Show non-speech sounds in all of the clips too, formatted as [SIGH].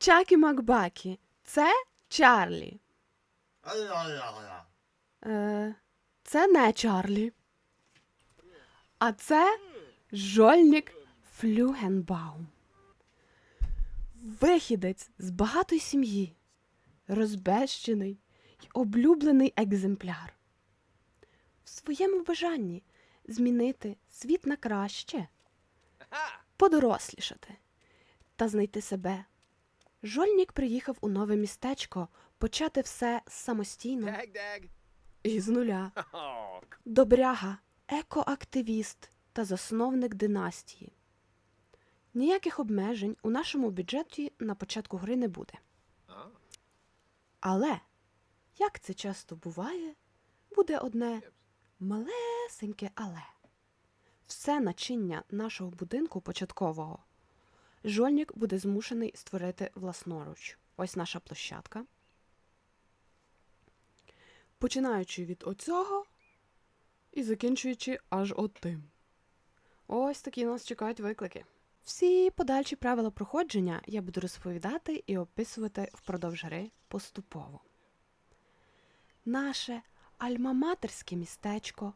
Чакі Макбакі. Це Чарлі. Е, це не Чарлі. А це Жольник Флюгенбаум. Вихідець з багатої сім'ї, розбещений й облюблений екземпляр. В своєму бажанні змінити світ на краще, подорослішати та знайти себе. Жольник приїхав у нове містечко почати все самостійно і з нуля. [LAUGHS] Добряга, екоактивіст та засновник династії. Ніяких обмежень у нашому бюджеті на початку гри не буде. Але, як це часто буває, буде одне малесеньке але. Все начиння нашого будинку початкового жольник буде змушений створити власноруч. Ось наша площадка. Починаючи від оцього і закінчуючи аж отим. Ось такі нас чекають виклики. Всі подальші правила проходження я буду розповідати і описувати впродовж гри поступово. Наше альмаматерське містечко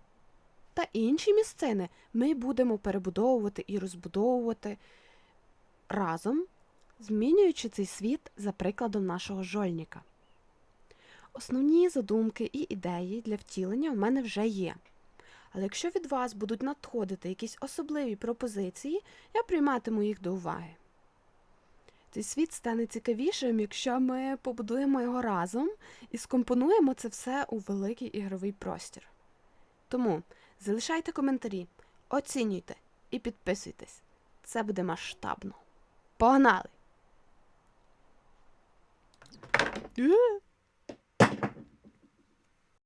та інші місцини ми будемо перебудовувати і розбудовувати разом, змінюючи цей світ за прикладом нашого жольника. Основні задумки і ідеї для втілення в мене вже є. Але якщо від вас будуть надходити якісь особливі пропозиції, я прийматиму їх до уваги. Цей світ стане цікавішим, якщо ми побудуємо його разом і скомпонуємо це все у великий ігровий простір. Тому залишайте коментарі, оцінюйте і підписуйтесь. Це буде масштабно. Погнали! Е!